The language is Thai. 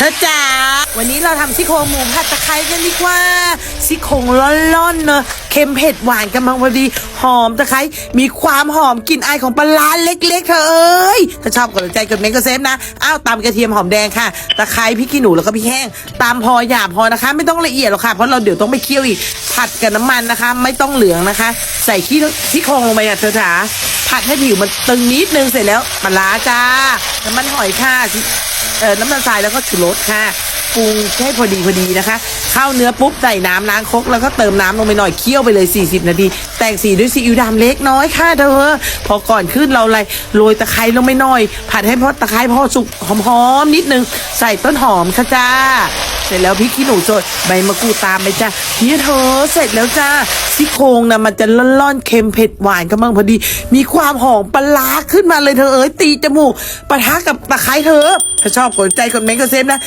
ธอจ๋า วันนี้เราทำซี่โครงหมูผัดตะไคร้กันดีกว่าซี่โครงร้อนๆเนอะเค็มเผ็ดหวานกำลังพอดี หอมตะไคร้มีความหอมกลิ่นอายของปลาร้าเล็กๆเธอเอ้ยถ้าชอบกดใจกดเมนก็เซฟนะอ้าวตามกระเทียมหอมแดงค่ะตะไคร้พริกขี้หนูแล้วก็พริกแห้งตามพอหยาบพอนะคะ ไม่ต้องละเอียดหรอกค่ะเพราะเราเดี๋ยวต้องไปเคี่ยวอีกผัดกับน้ำมันนะคะ ไม่ต้องเหลืองนะคะ ใส่ขี้ซี่โครงลงไปอะเธอจ๋าผัดให้ผิวมันตึงนิดนึงเสร็จแล้วปลาร้าจ้าน้ำมันหอยค่ะเออน้ำมันทรายแล้วก็ชูรสค่ะ ปรุงให้พอดีพอดีนะคะ เข้าเนื้อปุ๊บใส่น้ำล้างครกแล้วก็เติมน้ำลงไปหน่อยเคี่ยวไปเลย 40 นาที แต่งสีด้วยซีอิ๊วดำเล็กน้อยค่ะเธอ พอก่อนขึ้นเราอะไรโรยตะไคร้ลงไปหน่อย ผัดให้พอตะไคร้พอสุกหอมๆนิดนึง ใส่ต้นหอมค่ะจ้าเสร็จแล้วพริกขี้หนูสดใบมะกรูดตามไปจ้าเนี่ยเธอเสร็จแล้วจ้าซี่โครงนะมันจะล่อนๆเค็มเผ็ดหวานกำลังพอดี มีความหอมปลาร้าขึ้นมาเลยเธอเอ้ยตีจมูกปะทะกับตะไคร้เธอ ถ้าชอบกดใจกดเมนต์ก็เซฟนะ